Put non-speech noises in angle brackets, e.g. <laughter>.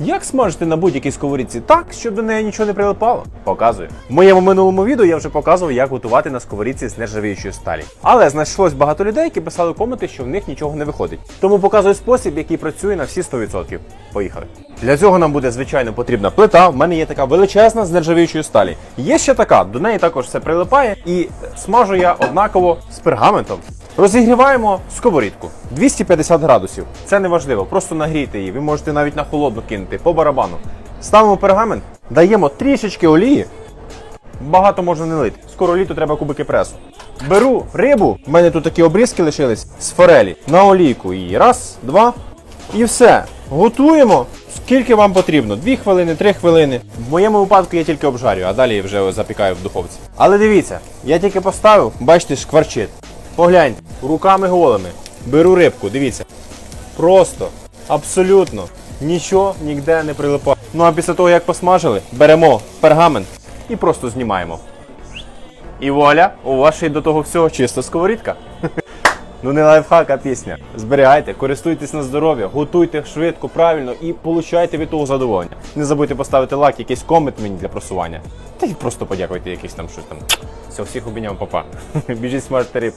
Як смажити на будь-якій сковорідці так, щоб до неї нічого не прилипало? Показую. В моєму минулому відео я вже показував, як готувати на сковорідці з нержавіючої сталі. Але знайшлось багато людей, які писали коменти, що в них нічого не виходить. Тому показую спосіб, який працює на всі 100%. Поїхали. Для цього нам буде звичайно потрібна плита. В мене є така величезна з нержавіючої сталі. Є ще така, до неї також все прилипає, і смажу я однаково з пергаментом. Розігріваємо сковорідку 250 градусів. Це не важливо, просто нагрійте її. Ви можете навіть на холодну кинути по барабану. Ставимо пергамент, даємо трішечки олії. Багато можна не лити. Скоро літо треба кубики пресу. Беру рибу. В мене тут такі обрізки лишились з форелі. На олійку її. Раз, два. І все. Готуємо. Скільки вам потрібно? Дві хвилини, три хвилини. В моєму випадку я тільки обжарю, а далі вже запікаю в духовці. Але дивіться, я тільки поставив, бачите, шкварчить. Погляньте, руками голими. Беру рибку, дивіться. Просто, абсолютно, нічого ніде не прилипає. Ну а після того, як посмажили, беремо пергамент і просто знімаємо. І вуаля, у вас ще й до того всього чиста сковорідка. Ну не лайфхак, а пісня. Зберігайте, користуйтесь на здоров'я, готуйте швидко, правильно і получайте від того задоволення. Не забудьте поставити лайк, якийсь комент мені для просування. Та й просто подякуйте якийсь там щось там. Все, всіх обійняв, папа. <laughs> Біжіть смажте риб.